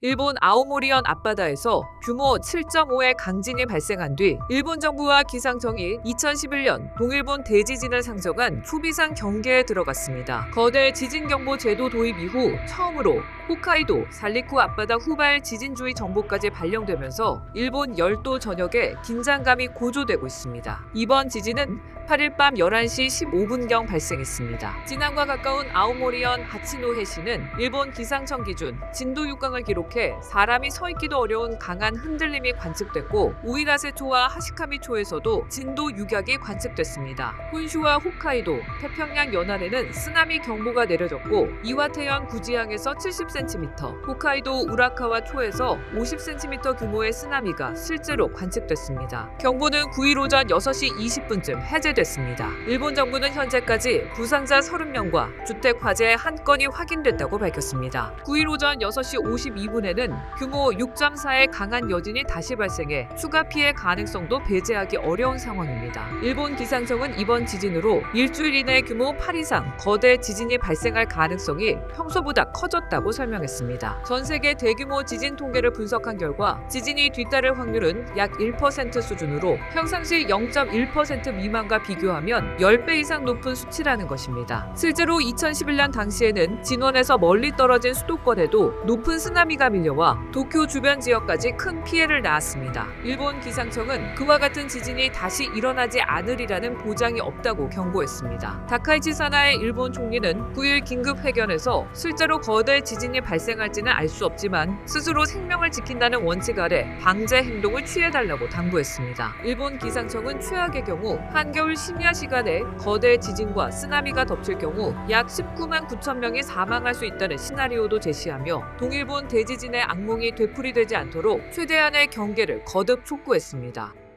일본 아오모리현 앞바다에서 규모 7.5의 강진이 발생한 뒤 일본 정부와 기상청이 2011년 동일본 대지진을 상정한 초비상 경계에 들어갔습니다. 거대 지진 경보 제도 도입 이후 처음으로 홋카이도 살리쿠 앞바다 후발 지진주의 정보까지 발령되면서 일본 열도 전역에 긴장감이 고조되고 있습니다. 이번 지진은 8일 밤 11시 15분경 발생했습니다. 진앙과 가까운 아오모리현 하치노해시는 일본 기상청 기준 진도 6강을 기록해 사람이 서 있기도 어려운 강한 흔들림이 관측됐고 우이라세초와 하시카미초에서도 진도 6약이 관측됐습니다. 혼슈와 홋카이도, 태평양 연안에는 쓰나미 경보가 내려졌고 이와테현 구지항에서 70cm, 홋카이도 우라카와 초에서 50cm 규모의 쓰나미가 실제로 관측됐습니다. 경보는 9일 오전 6시 20분쯤 해제됐습니다. 일본 정부는 현재까지 부상자 30명과 주택 화재 한 건이 확인됐다고 밝혔습니다. 9일 오전 6시 52분에는 규모 6.4의 강한 여진이 다시 발생해 추가 피해 가능성도 배제하기 어려운 상황입니다. 일본 기상청은 이번 지진으로 일주일 이내 규모 8 이상 거대 지진이 발생할 가능성이 평소보다 커졌다고 설명했습니다. 전 세계 대규모 지진 통계를 분석한 결과 지진이 뒤따를 확률은 약 1% 수준으로 평상시 0.1% 미만과 비교하면 10배 이상 높은 수치라는 것입니다. 실제로 2011년 당시에는 진원에서 멀리 떨어진 수도권에도 높은 쓰나미가 밀려와 도쿄 주변 지역까지 큰 피해를 낳았습니다. 일본 기상청은 그와 같은 지진이 다시 일어나지 않으리라는 보장이 없다고 경고했습니다. 다카이치 사나의 일본 총리는 9일 긴급 회견에서 실제로 거대 지진이 발생할지는 알 수 없지만 스스로 생명을 지킨다는 원칙 아래 방제 행동을 취해달라고 당부했습니다. 일본 기상청은 최악의 경우 한겨울 심야 시간에 거대 지진과 쓰나미가 덮칠 경우 약 19만 9천 명이 사망할 수 있다는 시나리오도 제시하며 동일본 대지진의 악몽이 되풀이되지 않도록 최대한의 경계를 거듭 촉구했습니다.